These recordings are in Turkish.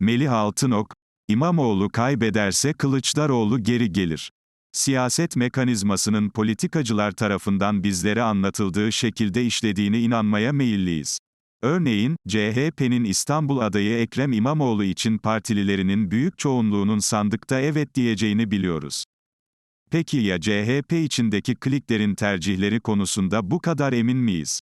Melih Altınok, İmamoğlu kaybederse Kılıçdaroğlu geri gelir. Siyaset mekanizmasının politikacılar tarafından bizlere anlatıldığı şekilde işlediğini inanmaya meyilliyiz. Örneğin, CHP'nin İstanbul adayı Ekrem İmamoğlu için partililerinin büyük çoğunluğunun sandıkta evet diyeceğini biliyoruz. Peki ya CHP içindeki kliklerin tercihleri konusunda bu kadar emin miyiz?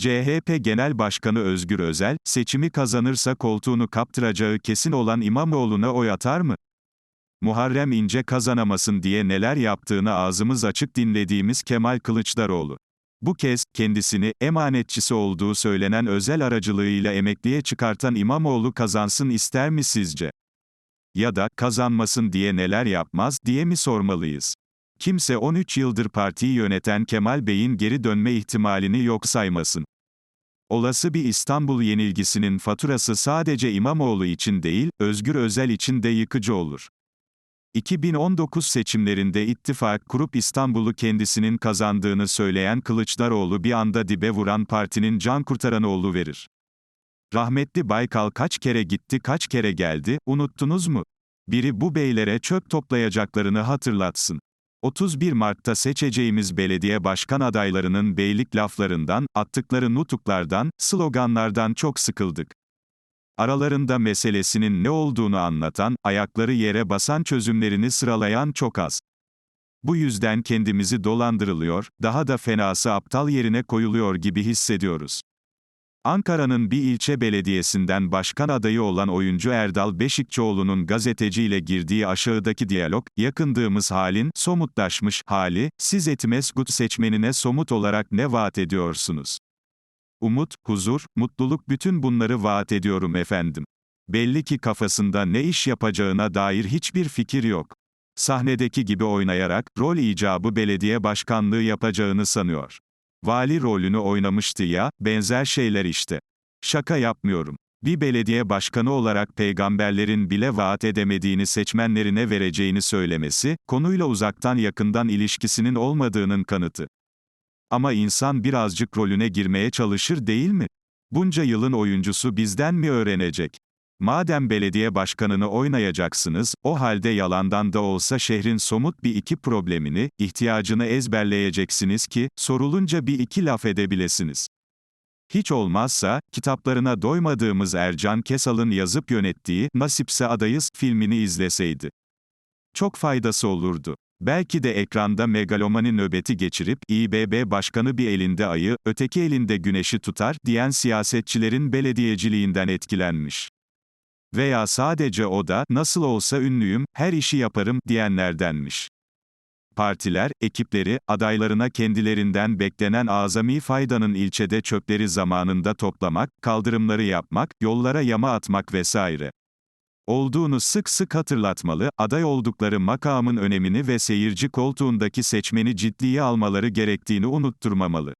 CHP Genel Başkanı Özgür Özel, seçimi kazanırsa koltuğunu kaptıracağı kesin olan İmamoğlu'na oy atar mı? Muharrem İnce kazanamasın diye neler yaptığını ağzımız açık dinlediğimiz Kemal Kılıçdaroğlu. Bu kez, kendisini, emanetçisi olduğu söylenen özel aracılığıyla emekliye çıkartan İmamoğlu kazansın ister mi sizce? Ya da, kazanmasın diye neler yapmaz, diye mi sormalıyız? Kimse 13 yıldır partiyi yöneten Kemal Bey'in geri dönme ihtimalini yok saymasın. Olası bir İstanbul yenilgisinin faturası sadece İmamoğlu için değil, Özgür Özel için de yıkıcı olur. 2019 seçimlerinde ittifak kurup İstanbul'u kendisinin kazandığını söyleyen Kılıçdaroğlu bir anda dibe vuran partinin can kurtaranı verir. Rahmetli Baykal kaç kere gitti kaç kere geldi, unuttunuz mu? Biri bu beylere çöp toplayacaklarını hatırlatsın. 31 Mart'ta seçeceğimiz belediye başkan adaylarının beylik laflarından, attıkları nutuklardan, sloganlardan çok sıkıldık. Aralarında meselesinin ne olduğunu anlatan, ayakları yere basan çözümlerini sıralayan çok az. Bu yüzden kendimizi dolandırılıyor, daha da fenası aptal yerine koyuluyor gibi hissediyoruz. Ankara'nın bir ilçe belediyesinden başkan adayı olan oyuncu Erdal Beşikçioğlu'nun gazeteciyle girdiği aşağıdaki diyalog, yakındığımız halin, somutlaşmış hali, siz Etimesgut seçmenine somut olarak ne vaat ediyorsunuz? Umut, huzur, mutluluk bütün bunları vaat ediyorum efendim. Belli ki kafasında ne iş yapacağına dair hiçbir fikir yok. Sahnedeki gibi oynayarak, rol icabı belediye başkanlığı yapacağını sanıyor. Vali rolünü oynamıştı ya, benzer şeyler işte. Şaka yapmıyorum. Bir belediye başkanı olarak peygamberlerin bile vaat edemediğini seçmenlerine vereceğini söylemesi, konuyla uzaktan yakından ilişkisinin olmadığının kanıtı. Ama insan birazcık rolüne girmeye çalışır değil mi? Bunca yılın oyuncusu bizden mi öğrenecek? Madem belediye başkanını oynayacaksınız, o halde yalandan da olsa şehrin somut bir iki problemini, ihtiyacını ezberleyeceksiniz ki, sorulunca bir iki laf edebilesiniz. Hiç olmazsa, kitaplarına doymadığımız Ercan Kesal'ın yazıp yönettiği, Nasipse Adayız, filmini izleseydi. Çok faydası olurdu. Belki de ekranda megalomani nöbeti geçirip, İBB başkanı bir elinde ayı, öteki elinde güneşi tutar, diyen siyasetçilerin belediyeciliğinden etkilenmiş. Veya sadece o da, nasıl olsa ünlüyüm, her işi yaparım, diyenlerdenmiş. Partiler, ekipleri, adaylarına kendilerinden beklenen azami faydanın ilçede çöpleri zamanında toplamak, kaldırımları yapmak, yollara yama atmak vesaire olduğunu sık sık hatırlatmalı, aday oldukları makamın önemini ve seyirci koltuğundaki seçmeni ciddiye almaları gerektiğini unutturmamalı.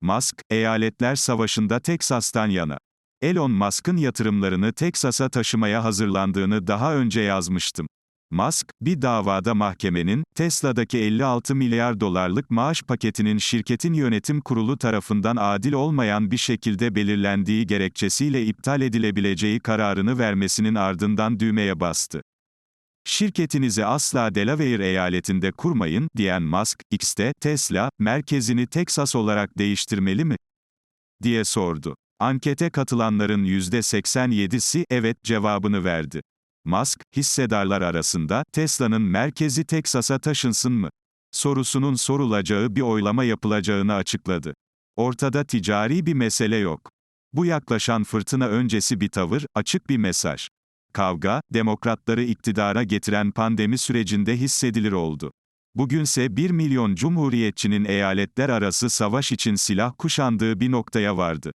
Musk, eyaletler savaşında Teksas'tan yana. Elon Musk'ın yatırımlarını Teksas'a taşımaya hazırlandığını daha önce yazmıştım. Musk, bir davada mahkemenin, Tesla'daki 56 milyar dolarlık maaş paketinin şirketin yönetim kurulu tarafından adil olmayan bir şekilde belirlendiği gerekçesiyle iptal edilebileceği kararını vermesinin ardından düğmeye bastı. Şirketinizi asla Delaware eyaletinde kurmayın, diyen Musk, X'te, Tesla, merkezini Texas olarak değiştirmeli mi? diye sordu. Ankete katılanların %87'si evet cevabını verdi. Musk, hissedarlar arasında, Tesla'nın merkezi Teksas'a taşınsın mı? Sorusunun sorulacağı bir oylama yapılacağını açıkladı. Ortada ticari bir mesele yok. Bu yaklaşan fırtına öncesi bir tavır, açık bir mesaj. Kavga, demokratları iktidara getiren pandemi sürecinde hissedilir oldu. Bugünse 1 milyon cumhuriyetçinin eyaletler arası savaş için silah kuşandığı bir noktaya vardı.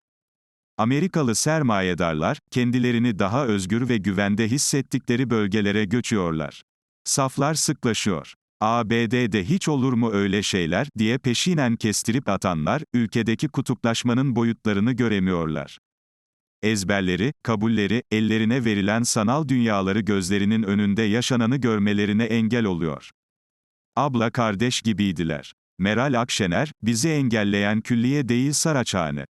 Amerikalı sermayedarlar, kendilerini daha özgür ve güvende hissettikleri bölgelere göçüyorlar. Saflar sıklaşıyor. ABD'de hiç olur mu öyle şeyler diye peşinen kestirip atanlar, ülkedeki kutuplaşmanın boyutlarını göremiyorlar. Ezberleri, kabulleri, ellerine verilen sanal dünyaları gözlerinin önünde yaşananı görmelerine engel oluyor. Abla kardeş gibiydiler. Meral Akşener, bizi engelleyen külliye değil Saraçhane.